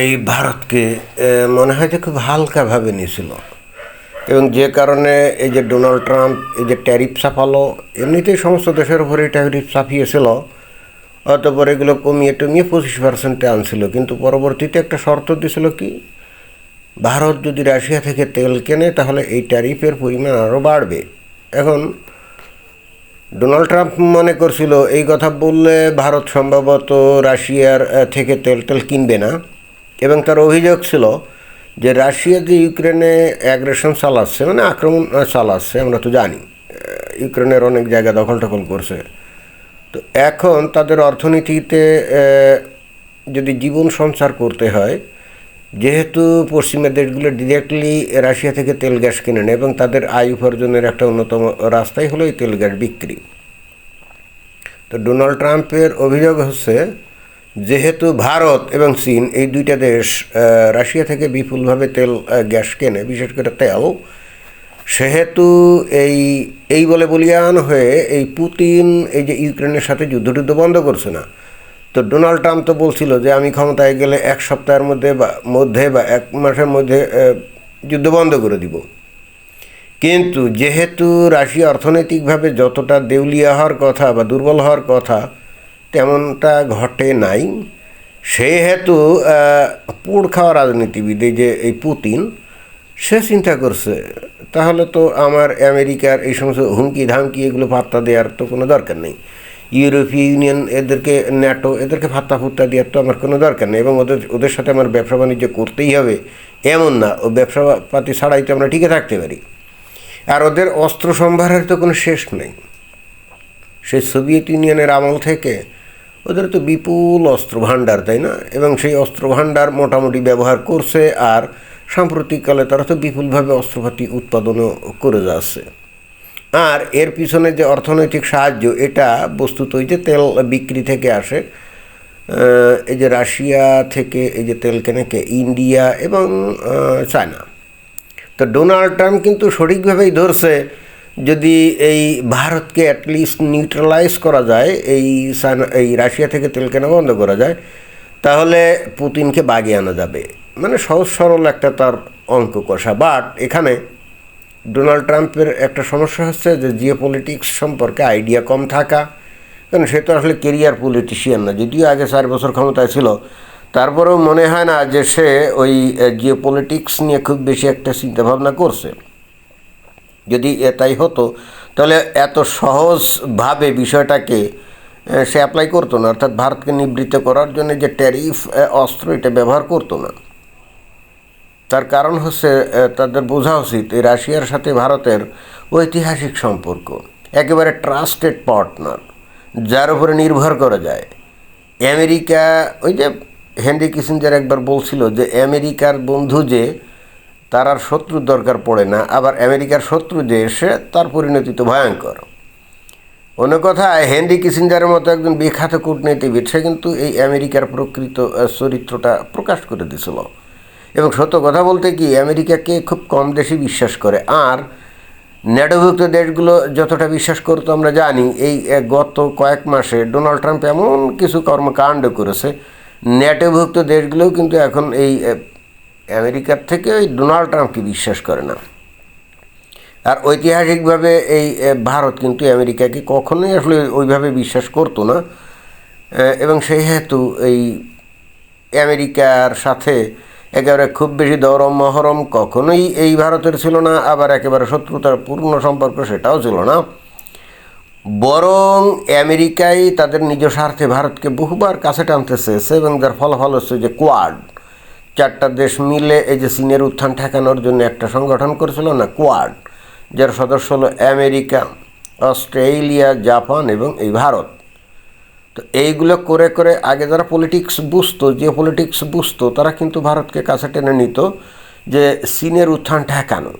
এই ভারতকে মনে হয় যে খুব হালকাভাবে নিয়েছিল। এবং যে কারণে এই যে ডোনাল্ড ট্রাম্প, এই যে ট্যারিফ চাপালো, এমনিতেই সমস্ত দেশের উপরে ট্যারিফ চাপিয়েছিল। অতপর এগুলো কমিয়ে টমিয়ে পঁচিশ পার্সেন্টে আনছিল। কিন্তু পরবর্তীতে একটা শর্ত দিয়েছিল কি? ভারত যদি রাশিয়া থেকে তেল কেনে, তাহলে এই ট্যারিফের পরিমাণ আরও বাড়বে। এখন, ডোনাল্ড ট্রাম্প মনে করছিল, এই কথা বললে ভারত সম্ভবত রাশিয়ার থেকে তেল টেল কিনবে না। এবং তার অভিযোগ ছিল যে রাশিয়া যে ইউক্রেনে অ্যাগ্রেশন চালাচ্ছে মানে আক্রমণ চালাচ্ছে, আমরা তো জানি ইউক্রেনের অনেক জায়গা দখল টখল করছে। তো এখন তাদের অর্থনীতিতে যদি জীবন সঞ্চার করতে হয়, যেহেতু পশ্চিমা দেশগুলো ডিরেক্টলি রাশিয়া থেকে তেল গ্যাস কিনে নেয় এবং তাদের আয় উপার্জনের একটা অন্যতম রাস্তাই হলো এই তেল গ্যাস বিক্রি। তো ডোনাল্ড ট্রাম্পের অভিযোগ হচ্ছে যেহেতু ভারত এবং চীন এই দুইটা দেশ রাশিয়া থেকে বিপুলভাবে তেল গ্যাস কেনে, বিশেষ করে তেল, সেহেতু এই এই বলে বলিয়ান হয়ে এই পুতিন, এই যে ইউক্রেনের সাথে যুদ্ধ টুদ্ধ বন্ধ করছে না। তো ডোনাল্ড ট্রাম্প তো বলছিল যে আমি ক্ষমতায় গেলে এক সপ্তাহের মধ্যে বা মধ্যে বা এক মাসের মধ্যে যুদ্ধ বন্ধ করে দিব। কিন্তু যেহেতু রাশিয়া অর্থনৈতিকভাবে যতটা দেউলিয়া হওয়ার কথা বা দুর্বল হওয়ার কথা তেমনটা ঘটে নাই। সেহেতু আহ, পোড় খাওয়া রাজনীতিবিদ এই যে এই পুতিন সে চিন্তা করছে তাহলে তো আমার আমেরিকার এই সমস্ত হুমকি ধামকি এগুলো ভাত্তা দেওয়ার তো কোনো দরকার নেই। ইউরোপীয় ইউনিয়ন এদেরকে ন্যাটো এদেরকে ভাত্তা ফুত্তা দেওয়ার তো আমার কোনো দরকার নেই এবং ওদের ওদের সাথে আমার ব্যবসা বাণিজ্য করতেই হবে এমন না ও ব্যবসা পাতি ছাড়াই তো আমরা টিকে থাকতে পারি। আর ওদের অস্ত্র সম্ভারের তো কোনো শেষ নেই। সেই সোভিয়েত ইউনিয়নের আমল থেকে ওদের তো বিপুল অস্ত্র ভাণ্ডার তাই না? এবং সেই অস্ত্র ভাণ্ডার মোটামুটি ব্যবহার করছে আর সাম্প্রতিককালে তারা তো বিপুলভাবে অস্ত্রপাতি উৎপাদনও করে যাচ্ছে। আর এর পিছনে যে অর্থনৈতিক সাহায্য, এটা বস্তুত যে তেল বিক্রি থেকে আসে এই যে রাশিয়া থেকে এই যে তেল কেনে কে ইন্ডিয়া এবং চায়না। তো ডোনাল্ড ট্রাম্প কিন্তু সঠিকভাবেই ধরছে যদি এই ভারতকে অ্যাটলিস্ট নিউট্রালাইজ করা যায়, এই এই রাশিয়া থেকে তেল কেনা বন্ধ করা যায়, তাহলে পুতিনকে বাগিয়ে আনা যাবে। মানে সহজ সরল একটা তার অঙ্ক কষা। বাট এখানে ডোনাল্ড ট্রাম্পের একটা সমস্যা হচ্ছে যে জিও পলিটিক্স সম্পর্কে আইডিয়া কম থাকা। কারণ সে তো আসলে কেরিয়ার পলিটিশিয়ান না, যদিও আগে চার বছর ক্ষমতায় ছিল। তারপরেও মনে হয় না যে সে ওই জিও পলিটিক্স নিয়ে খুব বেশি একটা চিন্তাভাবনা করছে। যদি এ তাই হতো, তাহলে এত সহজভাবে বিষয়টাকে সে অ্যাপ্লাই করতো না। অর্থাৎ ভারতকে নিবৃত্ত করার জন্য যে ট্যারিফ অস্ত্র এটা ব্যবহার করতো না। তার কারণ হচ্ছে তাদের বোঝা উচিত এই রাশিয়ার সাথে ভারতের ঐতিহাসিক সম্পর্ক। একেবারে ট্রাস্টেড পার্টনার যার উপরে নির্ভর করা যায়। আমেরিকা, ওই যে হেনরি কিসিঞ্জার একবার বলছিল যে, আমেরিকার বন্ধু যে তার আর শত্রুর দরকার পড়ে না, আবার আমেরিকার শত্রু যে এসে তার পরিণতি তো ভয়ঙ্কর। অন্য কথায়, হেনরি কিসিঞ্জারের মতো একজন বিখ্যাত কূটনীতিবিদ, সে কিন্তু এই আমেরিকার প্রকৃত চরিত্রটা প্রকাশ করে দিয়েছিল। এবং সত্য কথা বলতে কি, আমেরিকাকে খুব কম দেশই বিশ্বাস করে। আর ন্যাটোভুক্ত দেশগুলো যতটা বিশ্বাস করতো আমরা জানি, এই গত কয়েক মাসে ডোনাল্ড ট্রাম্প এমন কিছু কর্মকাণ্ড করেছে ন্যাটোভুক্ত দেশগুলোও কিন্তু এখন এই আমেরিকার থেকে ওই ডোনাল্ড ট্রাম্পকে বিশ্বাস করে না। আর ঐতিহাসিকভাবে এই ভারত কিন্তু আমেরিকাকে কখনোই আসলে ওইভাবে বিশ্বাস করতো না। এবং সেই হেতু এই আমেরিকার সাথে একেবারে খুব বেশি দরম মহরম কখনোই এই ভারতের ছিল না, আবার একেবারে শত্রুতার পূর্ণ সম্পর্ক সেটাও ছিল না। বরং আমেরিকাই তাদের নিজ স্বার্থে ভারতকে বহুবার কাছে টানতে চেয়েছে এবং যার ফলাফল হচ্ছে যে কোয়াড চারটা দেশ মিলে এই যে চীনের উত্থান ঠেকানোর জন্য একটা সংগঠন করেছিল না, কোয়াড, যার সদস্য হলো আমেরিকা, অস্ট্রেলিয়া, জাপান এবং এই ভারত। তো এইগুলো করে করে আগে যারা পলিটিক্স বুঝতো, যে পলিটিক্স বুঝতো, তারা কিন্তু ভারতকে কাছে টেনে নিত যে চীনের উত্থান ঠেকানো।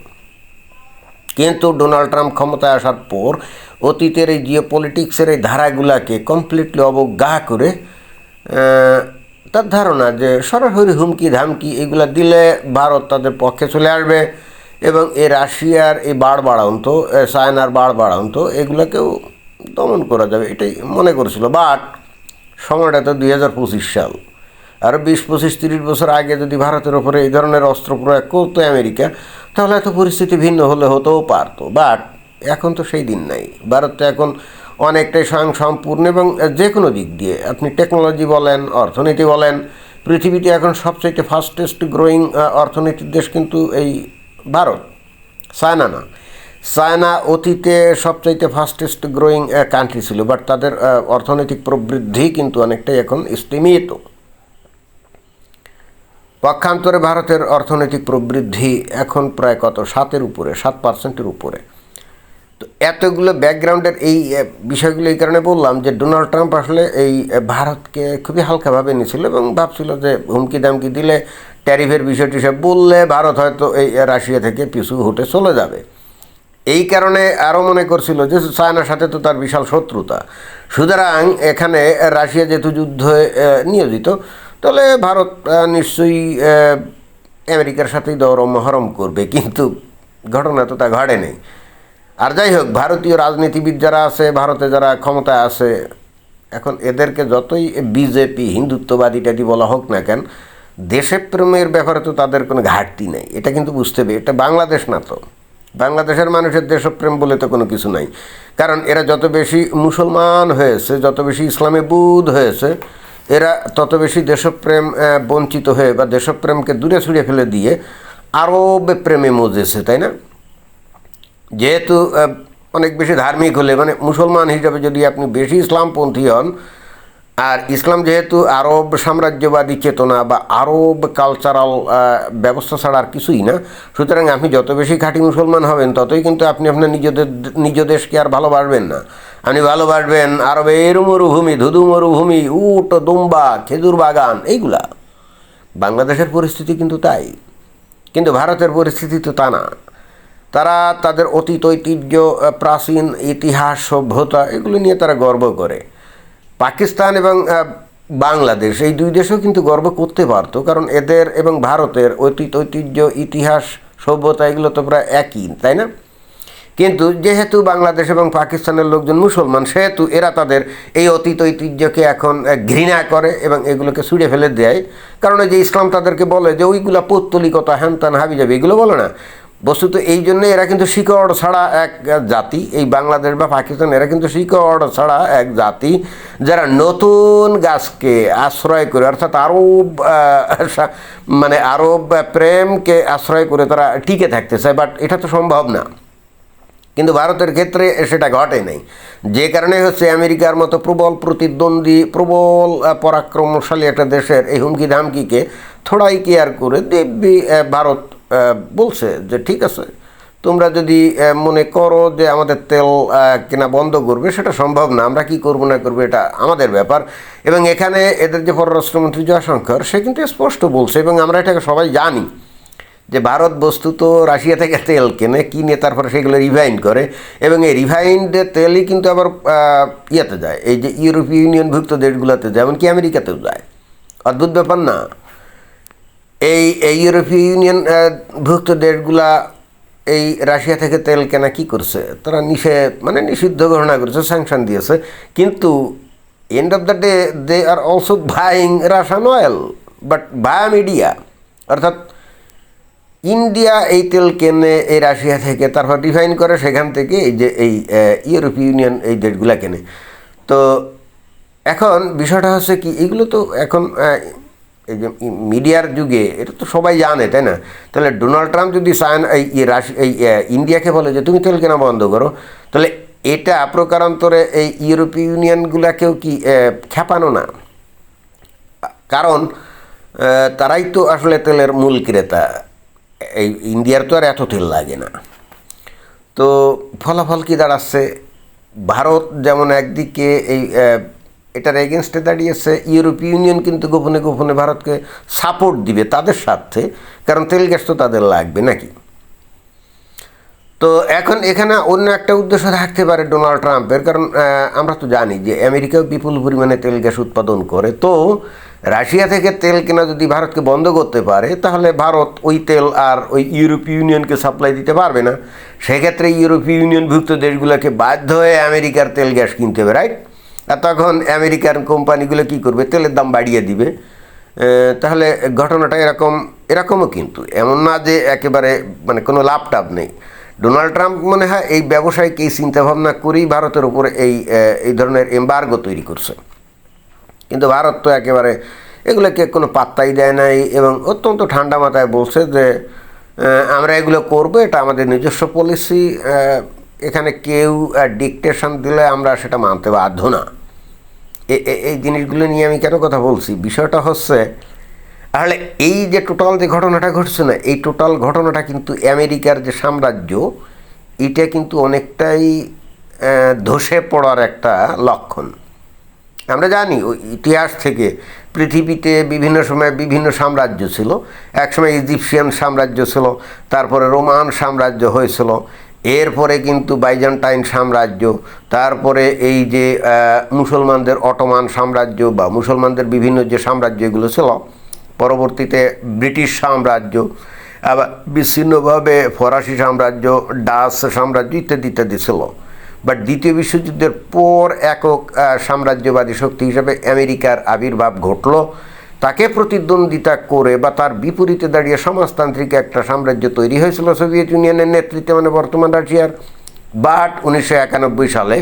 কিন্তু ডোনাল্ড ট্রাম্প ক্ষমতায় আসার পর অতীতের এই জিও পলিটিক্সের এই ধারাগুলাকে কমপ্লিটলি অবজ্ঞা করে তার ধারণা যে সরাসরি হুমকি, ধামকি এগুলা দিলে ভারত তাদের পক্ষে চলে আসবে এবং এ রাশিয়ার এই বাড় বাড়ান্ত চায়নার বাড় বাড়ান্ত এগুলোকেও দমন করা যাবে, এটাই মনে করেছিল। বাট সময়টা তো দুই হাজার পঁচিশ সাল। আরও বিশ পঁচিশ, তিরিশ বছর আগে যদি ভারতের ওপরে এই ধরনের অস্ত্র প্রয়োগ করতো আমেরিকা, তাহলে এত পরিস্থিতি ভিন্ন হলে হতেও পারতো। বাট এখন তো সেই দিন নাই। ভারত তো এখন অনেকটাই স্বয়ং সম্পূর্ণ এবং যে কোনো দিক দিয়ে। আপনি টেকনোলজি বলেন, অর্থনীতি বলেন, পৃথিবীতে এখন সবচাইতে ফাস্টেস্ট গ্রোয়িং অর্থনীতির দেশ কিন্তু এই ভারত, চায়না না। চায়না অতীতে সবচাইতে ফাস্টেস্ট গ্রোয়িং কান্ট্রি ছিল বাট তাদের অর্থনৈতিক প্রবৃদ্ধি কিন্তু অনেকটাই এখন স্তীমিত পক্ষান্তরে ভারতের অর্থনৈতিক প্রবৃদ্ধি এখন প্রায় কত? সাতের উপরে, সাত পার্সেন্টের উপরে। তো এতগুলো ব্যাকগ্রাউন্ডের এই বিষয়গুলো এই কারণে বললাম যে ডোনাল্ড ট্রাম্প আসলে এই ভারতকে খুবই হালকাভাবে নিয়েছিল এবং ভাবছিল যে হুমকি দামকি দিলে ট্যারিফের বিষয়টি সব বললে ভারত হয়তো এই রাশিয়া থেকে পিছু হটে চলে যাবে। এই কারণে আরও মনে করছিল যে চায়নার সাথে তো তার বিশাল শত্রুতা। সুতরাং এখানে রাশিয়া যেহেতু যুদ্ধে নিয়োজিত, তাহলে ভারত নিশ্চয়ই আমেরিকার সাথেই দরম মহরম করবে। কিন্তু ঘটনা তো তা ঘটে নেই আর যাই হোক, ভারতীয় রাজনীতিবিদ যারা আছে, ভারতে যারা ক্ষমতায় আছে, এখন এদেরকে যতই বিজেপি হিন্দুত্ববাদী টাদি বলা হোক না কেন দেশপ্রেমের ব্যাপারে তো তাদের কোনো ঘাটতি নেই। এটা কিন্তু বুঝতে হবে, এটা বাংলাদেশ না তো। বাংলাদেশের মানুষের দেশপ্রেম বলে তো কোনো কিছু নাই। কারণ এরা যত বেশি মুসলমান হয়েছে, যত বেশি ইসলামে বুধ হয়েছে, এরা তত বেশি দেশপ্রেম বঞ্চিত হয়ে বা দেশপ্রেমকে দূরে ছুঁড়ে ফেলে দিয়ে আরও প্রেমে মজেছে, তাই না? যেহেতু অনেক বেশি ধার্মিক হলে মানে মুসলমান হিসাবে যদি আপনি বেশি ইসলামপন্থী হন, আর ইসলাম যেহেতু আরব সাম্রাজ্যবাদী চেতনা বা আরব কালচারাল ব্যবস্থা ছাড়া আর কিছুই না, সুতরাং আপনি যত বেশি খাঁটি মুসলমান হবেন, ততই কিন্তু আপনি আপনার নিজেদের, নিজ দেশকে আর ভালোবাসবেন না। আপনি ভালোবাসবেন আরবের মরুভূমি, ধুধু মরুভূমি, উট, দুম্বা, খেজুর বাগান, এইগুলা। বাংলাদেশের পরিস্থিতি কিন্তু তাই। কিন্তু ভারতের পরিস্থিতি তো তা না। তারা তাদের অতীত ঐতিহ্য প্রাচীন ইতিহাস, সভ্যতা, এগুলো নিয়ে তারা গর্ব করে। পাকিস্তান এবং বাংলাদেশ, এই দুই দেশও কিন্তু গর্ব করতে পারতো, কারণ এদের এবং ভারতের অতীত ঐতিহ্য, ইতিহাস, সভ্যতা, এগুলো তো প্রায় একই, তাই না? কিন্তু যেহেতু বাংলাদেশ এবং পাকিস্তানের লোকজন মুসলমান, সেহেতু এরা তাদের এই অতীত ঐতিহ্যকে এখন ঘৃণা করে এবং এগুলোকে ছুঁড়ে ফেলে দেয়। কারণ যে ইসলাম তাদেরকে বলে যে, ওইগুলা পৌত্তলিকতা হ্যান ত্যান হাবি যাবে এগুলো বলে না। বস্তুত এই জন্য এরা কিন্তু শিকড় ছাড়া এক জাতি, এই বাংলাদেশ বা পাকিস্তান, এরা কিন্তু শিকড় ছাড়া এক জাতি যারা নতুন গাছকে আশ্রয় করে, অর্থাৎ আরব মানে আরব প্রেমকে আশ্রয় করে তারা টিকে থাকতে চায়, বাট এটা তো সম্ভব না। কিন্তু ভারতের ক্ষেত্রে সেটা ঘটে নাই। যে কারণে হচ্ছে আমেরিকার মতো প্রবল প্রতিদ্বন্দ্বী, প্রবল পরাক্রমশালী একটা দেশের এই হুমকি ধামকিকে থোড়াই কেয়ার করে দিব্যি ভারত বলছে যে ঠিক আছে, তোমরা যদি মনে করো যে আমাদের তেল কেনা বন্ধ করবে, সেটা সম্ভব না, আমরা কি করব না করব এটা আমাদের ব্যাপার। এবং এখানে এদের যে পররাষ্ট্রমন্ত্রী জয়শঙ্কর, সে কিন্তু স্পষ্ট বলছে, এবং আমরা এটাকে সবাই জানি যে ভারত বস্তুত রাশিয়া থেকে তেল কেনে কিনে তারপরে সেগুলো রিফাইন করে, এবং এই রিফাইন্ড তেলই কিন্তু আবার ইয়েতে যায়, এই যে ইউরোপীয় ইউনিয়নভুক্ত দেশগুলোতে যায় এমনকি আমেরিকাতেও যায়। অদ্ভুত ব্যাপার না। এই এই ইউরোপীয় ইউনিয়ন ভুক্ত দেশগুলা এই রাশিয়া থেকে তেল কেনা কি করছে? তারা নিষেধ মানে নিষিদ্ধ ঘোষণা করেছে স্যাংশন দিয়েছে। কিন্তু end of the day they are also buying Russian oil but via media অর্থাৎ ইন্ডিয়া এই তেল কেনে এই রাশিয়া থেকে, তারপর রিফাইন করে সেখান থেকে এই যে, এই ইউরোপীয় ইউনিয়ন এই দেশগুলা কেনে। তো এখন বিষয়টা হচ্ছে কি, এগুলো তো এখন এই যে মিডিয়ার যুগে, এটা তো সবাই জানে, তাই না? তাহলে ডোনাল্ড ট্রাম্প যদি চায়না এই রাশি, এই ইন্ডিয়াকে বলে যে তুমি তেল কেনা বন্ধ করো, তাহলে এটা প্রকারান্তরে এই ইউরোপীয় ইউনিয়নগুলাকেও কি খেপানো না? কারণ তারাই তো আসলে তেলের মূল ক্রেতা। এই ইন্ডিয়ার তো আর এত তেল লাগে না। তো ফলাফল কি দাঁড়াচ্ছে? ভারত যেমন একদিকে এই এটার এগেনস্টে দাঁড়িয়েছে ইউরোপীয় ইউনিয়ন কিন্তু গোপনে গোপনে ভারতকে সাপোর্ট দিবে তাদের স্বার্থে, কারণ তেল গ্যাস তো তাদের লাগবে নাকি? তো এখন এখানে অন্য একটা উদ্দেশ্য থাকতে পারে ডোনাল্ড ট্রাম্পের, কারণ আমরা তো জানি যে আমেরিকাও বিপুল পরিমাণে তেল গ্যাস উৎপাদন করে, তো রাশিয়া থেকে তেল কেনা যদি ভারতকে বন্ধ করতে পারে, তাহলে ভারত ওই তেল আর ওই ইউরোপীয় ইউনিয়নকে সাপ্লাই দিতে পারবে না। সেক্ষেত্রে ইউরোপীয় ইউনিয়নভুক্ত দেশগুলোকে বাধ্য হয়ে আমেরিকার তেল গ্যাস কিনতে হবে রাইট আর তখন আমেরিকান কোম্পানিগুলো কী করবে? তেলের দাম বাড়িয়ে দিবে। তাহলে ঘটনাটা এরকম, এরকমও কিন্তু। এমন না যে একেবারে মানে কোনো লাভ টাভ নেই। ডোনাল্ড ট্রাম্প মনে হয় এই ব্যবসায়িক এই চিন্তাভাবনা করেই ভারতের উপরে এই এই ধরনের এম্বার্গো তৈরি করছে। কিন্তু ভারত তো একেবারে এগুলোকে কোনো পাত্তাই দেয় নাই এবং অত্যন্ত ঠান্ডা মাথায় বলছে যে আমরা এগুলো করব, এটা আমাদের নিজস্ব পলিসি এখানে কেউ ডিকটেশন দিলে আমরা সেটা মানতে বাধ্য না। এই জিনিসগুলো নিয়ে আমি কেন কথা বলছি? বিষয়টা হচ্ছে, তাহলে এই যে টোটাল যে ঘটনাটা ঘটছে না এই টোটাল ঘটনাটা কিন্তু আমেরিকার যে সাম্রাজ্য, এটা কিন্তু অনেকটাই ধসে পড়ার একটা লক্ষণ। আমরা জানি, ওই ইতিহাস থেকে পৃথিবীতে বিভিন্ন সময় বিভিন্ন সাম্রাজ্য ছিল। একসময় ইজিপশিয়ান সাম্রাজ্য ছিল, তারপরে রোমান সাম্রাজ্য হয়েছিল। এরপরে কিন্তু বাইজেন্টাইন সাম্রাজ্য, তারপরে এই যে মুসলমানদের অটোমান সাম্রাজ্য বা মুসলমানদের বিভিন্ন যে সাম্রাজ্য, এগুলো ছিল, পরবর্তীতে ব্রিটিশ সাম্রাজ্য, আবার বিচ্ছিন্নভাবে ফরাসি সাম্রাজ্য, ডাচ সাম্রাজ্য ইত্যাদি ইত্যাদি ছিল। বাট দ্বিতীয় বিশ্বযুদ্ধের পর একক সাম্রাজ্যবাদী শক্তি হিসাবে আমেরিকার আবির্ভাব ঘটল। তাকে প্রতিদ্বন্দ্বিতা করে বা তার বিপরীতে দাঁড়িয়ে সমাজতান্ত্রিক একটা সাম্রাজ্য তৈরি হয়েছিল সোভিয়েত ইউনিয়নের নেতৃত্বে মানে বর্তমান রাশিয়ার। বাট উনিশশো একানব্বই সালে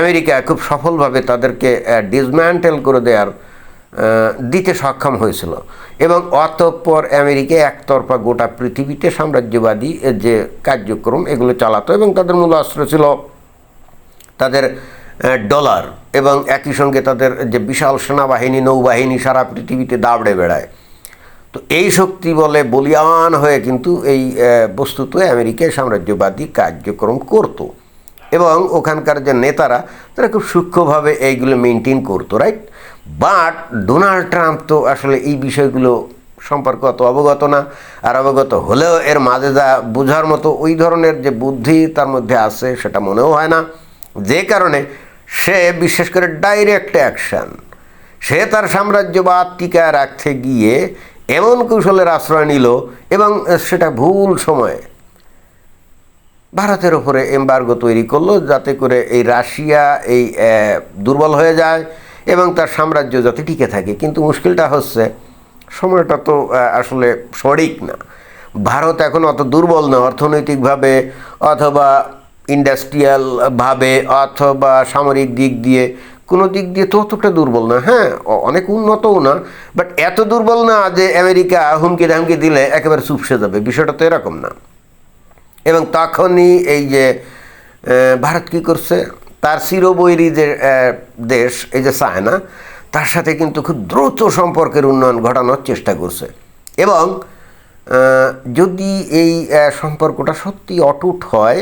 আমেরিকা খুব সফলভাবে তাদেরকে ডিসম্যান্টেল করে দেওয়ার দিতে সক্ষম হয়েছিল। এবং অতঃপর আমেরিকা একতরফা গোটা পৃথিবীতে সাম্রাজ্যবাদী যে কার্যক্রম, এগুলো চালাতো এবং তাদের মূল অস্ত্র ছিল তাদের ডলার এবং একই সঙ্গে তাদের যে বিশাল সেনাবাহিনী, নৌবাহিনী সারা পৃথিবীতে দাবড়ে বেড়ায়। তো এই শক্তি বলে বলিয়ান হয়ে কিন্তু এই বস্তুত আমেরিকায় সাম্রাজ্যবাদী কার্যক্রম করতো। এবং ওখানকার যে নেতারা, তারা খুব সূক্ষ্মভাবে এইগুলো মেনটেন করতো রাইট বাট ডোনাল্ড ট্রাম্প তো আসলে এই বিষয়গুলো সম্পর্কে অত অবগত না। আর অবগত হলেও এর মাঝে যা বোঝার মতো ওই ধরনের যে বুদ্ধি তার মধ্যে আছে, সেটা মনেও হয় না। যে কারণে সে বিশেষ করে ডাইরেক্ট অ্যাকশন সে তার সাম্রাজ্যবাদ টিকায় রাখতে গিয়ে এমন কৌশলের আশ্রয় নিল এবং সেটা ভুল সময়ে ভারতের ওপরে এম্বার্গো তৈরি করল যাতে করে এই রাশিয়া এই দুর্বল হয়ে যায় এবং তার সাম্রাজ্য যাতে টিকে থাকে। কিন্তু মুশকিলটা হচ্ছে সময়টা তো আসলে সঠিক না। ভারত এখন অত দুর্বল না অর্থনৈতিকভাবে অথবা ইন্ডাস্ট্রিয়ালভাবে অথবা সামরিক দিক দিয়ে, কোনো দিক দিয়ে তো অতটা দুর্বল না হ্যাঁ অনেক উন্নতও না বাট এত দুর্বল না যে আমেরিকা হুমকি ধামকি দিলে একেবারে চুপসে যাবে, বিষয়টা তো এরকম না। এবং তখনই এই যে ভারত কী করছে? তার চিরবৈরী যে দেশ, এই যে চায়না, তার সাথে কিন্তু খুব দ্রুত সম্পর্কের উন্নয়ন ঘটানোর চেষ্টা করছে। এবং যদি এই সম্পর্কটা সত্যি অটুট হয়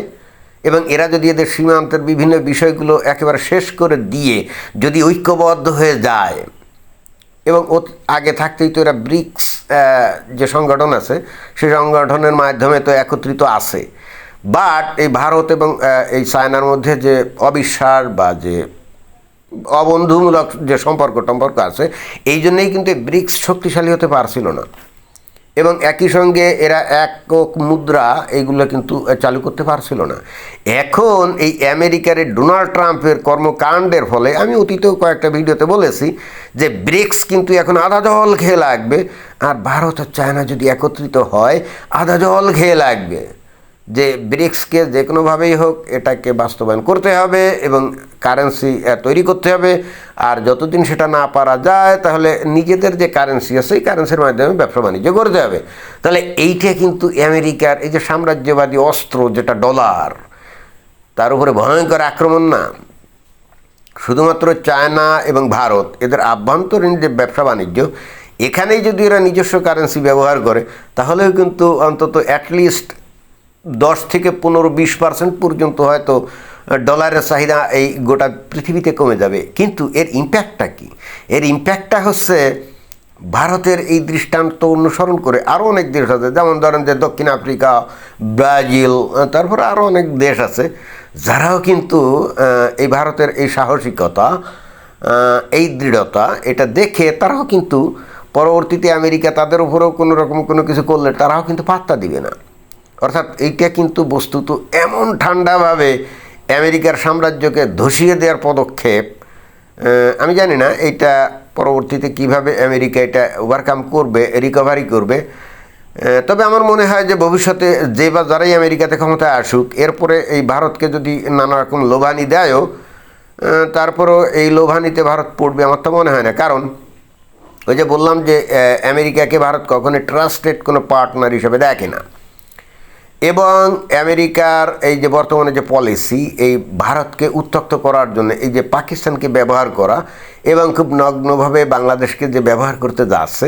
এবং এরা যদি এদের সীমান্তের বিভিন্ন বিষয়গুলো একেবারে শেষ করে দিয়ে যদি ঐক্যবদ্ধ হয়ে যায়, এবং ও আগে থাকতেই তো এরা ব্রিক্স যে সংগঠন আছে সেই সংগঠনের মাধ্যমে তো একত্রিত আছে। বাট এই ভারত এবং এই চায়নার মধ্যে যে অবিশ্বাস বা যে অবন্ধুমূলক যে সম্পর্ক টম্পর্ক আছে, এই জন্যেই কিন্তু ব্রিক্স শক্তিশালী হতে পারছিল না। এবং একই সঙ্গে এরা একক মুদ্রা এইগুলো কিন্তু চালু করতে পারছিল না। এখন এই আমেরিকার ডোনাল্ড ট্রাম্পের কর্মকাণ্ডের ফলে, আমি অতীতেও কয়েকটা ভিডিওতে বলেছি যে ব্রিক্স কিন্তু এখন আধা জল খেয়ে লাগবে, আর ভারত আর চায়না যদি একত্রিত হয়, আধা জল খেয়ে লাগবে। যে ব্রিক্সকে যে কোনোভাবেই হোক এটাকে বাস্তবায়ন করতে হবে এবং কারেন্সি তৈরি করতে হবে। আর যতদিন সেটা না পারা যায়, তাহলে নিজেদের যে কারেন্সি আছে, সেই কারেন্সির মাধ্যমে ব্যবসা বাণিজ্য করতে হবে। তাহলে এইটা কিন্তু আমেরিকার এই যে সাম্রাজ্যবাদী অস্ত্র, যেটা ডলার, তার উপরে ভয়ঙ্কর আক্রমণ না। শুধুমাত্র চায়না এবং ভারত, এদের আভ্যন্তরীণ যে ব্যবসা বাণিজ্য, এখানেই যদি এরা নিজস্ব কারেন্সি ব্যবহার করে, তাহলেও কিন্তু অন্তত অ্যাটলিস্ট দশ থেকে পনেরো বিশ পার্সেন্ট পর্যন্ত হয়তো ডলারের চাহিদা এই গোটা পৃথিবীতে কমে যাবে। কিন্তু এর ইম্প্যাক্টটা কি? এর ইম্প্যাক্টটা হচ্ছে ভারতের এই দৃষ্টান্ত অনুসরণ করে আরও অনেক দেশ আছে। যেমন ধরেন যে দক্ষিণ আফ্রিকা, ব্রাজিল তারপরে আরও অনেক দেশ আছে, যারাও কিন্তু এই ভারতের এই সাহসিকতা এই দৃঢ়তা, এটা দেখে তারাও কিন্তু পরবর্তীতে আমেরিকা তাদের উপরেও কোনো রকম কোনো কিছু করলে তারাও কিন্তু পাত্তা দিবে না। অর্থাৎ এইটা কিন্তু বস্তুত এমন ঠান্ডাভাবে আমেরিকার সাম্রাজ্যকে ধসিয়ে দেওয়ার পদক্ষেপ আমি জানি না এইটা পরবর্তীতে কীভাবে আমেরিকা এটা ওভারকাম করবে রিকভারি করবে। তবে আমার মনে হয় যে ভবিষ্যতে যে বা যারাই আমেরিকাতে ক্ষমতায় আসুক, এরপরে এই ভারতকে যদি নানা রকম লোভানি দেয়ও তারপরেও এই লোভানিতে ভারত পড়বে আমার তো মনে হয় না। কারণ ওই যে বললাম যে আমেরিকাকে ভারত কখনোই ট্রাস্টেড কোনো পার্টনার হিসেবে দেখে না। এবং আমেরিকার এই যে বর্তমানে যে পলিসি, এই ভারতকে উত্তক্ত করার জন্য, এই যে পাকিস্তানকে ব্যবহার করা এবং খুব নগ্নভাবে বাংলাদেশকে যে ব্যবহার করতে যাচ্ছে,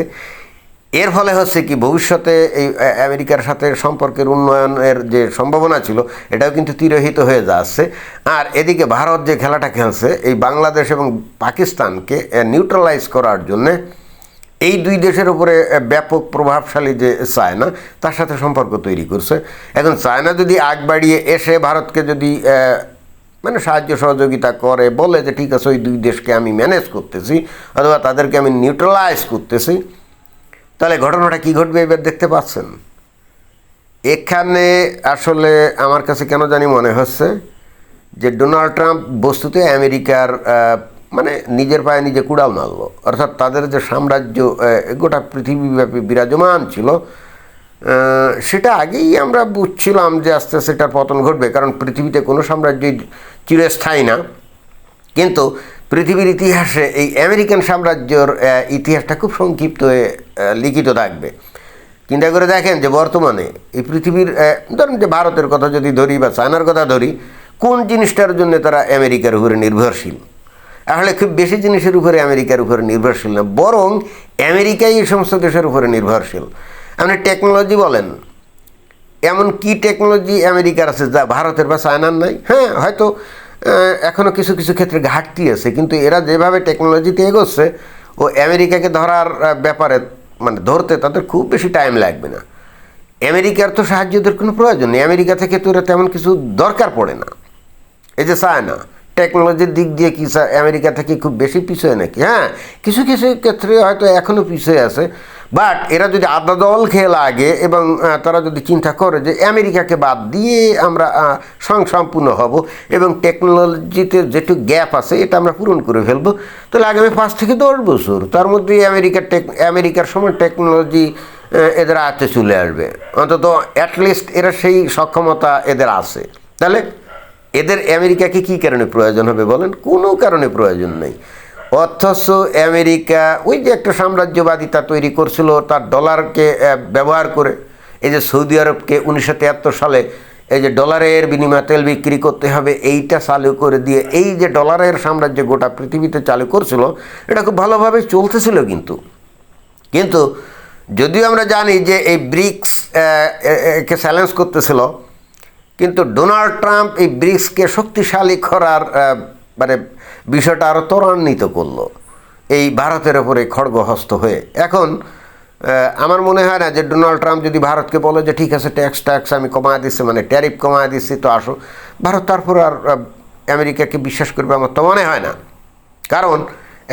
এর ফলে হচ্ছে কি ভবিষ্যতে এই আমেরিকার সাথে সম্পর্কের উন্নয়নের যে সম্ভাবনা ছিল, এটাও কিন্তু তিরোহিত হয়ে যাচ্ছে। আর এদিকে ভারত যে খেলাটা খেলছে, এই বাংলাদেশ এবং পাকিস্তানকে নিউট্রালাইজ করার জন্যে এই দুই দেশের উপরে ব্যাপক প্রভাবশালী যে চায়না, তার সাথে সম্পর্ক তৈরি করছে। এখন চায়না যদি আগ বাড়িয়ে এসে ভারতকে যদি মানে সাহায্য সহযোগিতা করে, বলে যে, ঠিক আছে, ওই দুই দেশকে আমি ম্যানেজ করতেছি, অথবা তাদেরকে আমি নিউট্রালাইজ করতেছি, তাহলে ঘটনাটা কি ঘটবে এবার দেখতে পাচ্ছেন? এখানে আসলে আমার কাছে কেন জানি মনে হচ্ছে যে, ডোনাল্ড ট্রাম্প বস্তুতে আমেরিকার মানে নিজের পায়ে নিজে কুড়াল মারল। অর্থাৎ তাদের যে সাম্রাজ্য গোটা পৃথিবীব্যাপী বিরাজমান ছিল সেটা আগেই আমরা বুঝছিলাম যে আস্তে আস্তে এটার পতন ঘটবে, কারণ পৃথিবীতে কোনো সাম্রাজ্যই চিরস্থায়ী না। কিন্তু পৃথিবীর ইতিহাসে এই আমেরিকান সাম্রাজ্যর ইতিহাসটা খুব সংক্ষিপ্ত হয়ে লিখিত থাকবে। চিন্তা করে দেখেন যে বর্তমানে এই পৃথিবীর ধরুন যে ভারতের কথা যদি ধরি বা চায়নার কথা ধরি, কোন জিনিসটার জন্য তারা আমেরিকার উপরে নির্ভরশীল? আসলে খুব বেশি জিনিসের উপরে আমেরিকার উপরে নির্ভরশীল না, বরং আমেরিকাই এই সমস্ত দেশের উপরে নির্ভরশীল। আপনি টেকনোলজি বলেন, এমন কি টেকনোলজি আমেরিকার আছে যা ভারতের বা চায়নার নাই? হ্যাঁ হয়তো এখনও কিছু কিছু ক্ষেত্রে ঘাটতি আছে, কিন্তু এরা যেভাবে টেকনোলজিতে এগোচ্ছে, ও আমেরিকাকে ধরার ব্যাপারে মানে ধরতে তাদের খুব বেশি টাইম লাগবে না। আমেরিকার তো সাহায্যদের কোনো প্রয়োজন নেই। আমেরিকা থেকে তো এরা তেমন কিছু দরকার পড়ে না। এই যে চায়না টেকনোলজির দিক দিয়ে কি আমেরিকা থেকে খুব বেশি পিছিয়ে নাকি? হ্যাঁ কিছু কিছু ক্ষেত্রে হয়তো এখনও পিছিয়ে আছে। বাট এরা যদি আদা দল খেয়ে লাগে এবং তারা যদি চিন্তা করে যে আমেরিকাকে বাদ দিয়ে আমরা আহ, স্বয়ংসম্পূর্ণ হব এবং টেকনোলজিতে যেটুকু গ্যাপ আছে এটা আমরা পূরণ করে ফেলব তাহলে আগামী পাঁচ থেকে দশ বছর তার মধ্যে আমেরিকার টেক আমেরিকার সময় টেকনোলজি এদের আয়ত্তে চলে আসবে। অন্তত অ্যাটলিস্ট এরা সেই সক্ষমতা এদের আছে। তাহলে এদের আমেরিকাকে কী কারণে প্রয়োজন হবে বলেন? কোনো কারণে প্রয়োজন নেই। অথচ আমেরিকা, ওই যে একটা সাম্রাজ্যবাদিতা তৈরি করছিল, তার ডলারকে ব্যবহার করে। এই যে সৌদি আরবকে উনিশশো তিয়াত্তর সালে এই যে ডলারের বিনিময়ে তেল বিক্রি করতে হবে, এইটা চালু করে দিয়ে এই যে ডলারের সাম্রাজ্য গোটা পৃথিবীতে চালু করছিল, এটা খুব ভালোভাবে চলতেছিল কিন্তু। কিন্তু যদিও আমরা জানি যে এই ব্রিক্স কে চ্যালেঞ্জ করতেছিল কিন্তু ডোনাল্ড ট্রাম্প এই ব্রিক্সকে শক্তিশালী করার মানে বিষয়টা আরও ত্বরান্বিত করল, এই ভারতের ওপরে খড়গহস্ত হয়ে। এখন আমার মনে হয় না যে ডোনাল্ড ট্রাম্প যদি ভারতকে বলে যে, ঠিক আছে, ট্যাক্স ট্যাক্স, আমি কমায় দিচ্ছি মানে ট্যারিফ কমায় দিচ্ছি, তো আসো। ভারত তারপর আর আমেরিকাকে বিশ্বাস করবে আমার তো মনে হয় না। কারণ,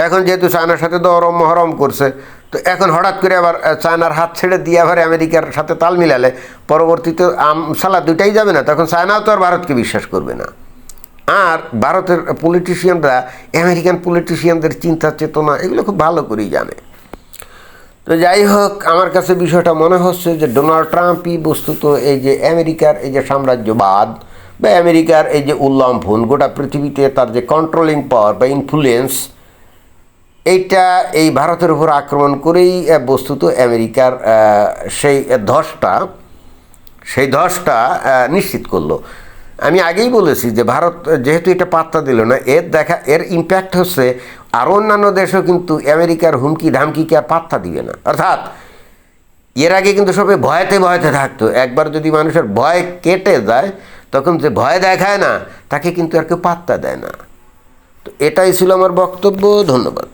এখন যেহেতু চায়নার সাথে দরম মহরম করছে তো এখন হঠাৎ করে আবার চায়নার হাত ছেড়ে দিয়ে আবার আমেরিকার সাথে তাল মিলালে, পরবর্তীতে আম সালা দুটাই যাবে না, তখন চায়নাও তো আর ভারতকে বিশ্বাস করবে না। আর ভারতের পলিটিশিয়ানরা আমেরিকান পলিটিশিয়ানদের চিন্তা, চেতনা, এগুলো খুব ভালো করেই জানে। তো যাই হোক, আমার কাছে বিষয়টা মনে হচ্ছে যে ডোনাল্ড ট্রাম্পই বস্তুত এই যে আমেরিকার এই যে সাম্রাজ্যবাদ বা আমেরিকার এই যে উল্লম্ফন গোটা পৃথিবীতে তার যে কন্ট্রোলিং পাওয়ার বা ইনফ্লুয়েন্স এইটা এই ভারতের উপর আক্রমণ করেই বস্তুত আমেরিকার সেই ধসটা সেই ধসটা নিশ্চিত করল। আমি আগেই বলেছি যে ভারত যেহেতু এটা পাত্তা দিল না, এর দেখা, এর ইম্প্যাক্ট হচ্ছে আরও অন্যান্য দেশও কিন্তু আমেরিকার হুমকি ধামকিকে আর পাত্তা দিবে না। অর্থাৎ, এর আগে কিন্তু সবাই ভয়তে ভয়তে থাকতো। একবার যদি মানুষের ভয় কেটে যায়, তখন যে ভয় দেখায় না, তাকে কিন্তু আর কেউ পাত্তা দেয় না। তো এটাই ছিল আমার বক্তব্য ধন্যবাদ।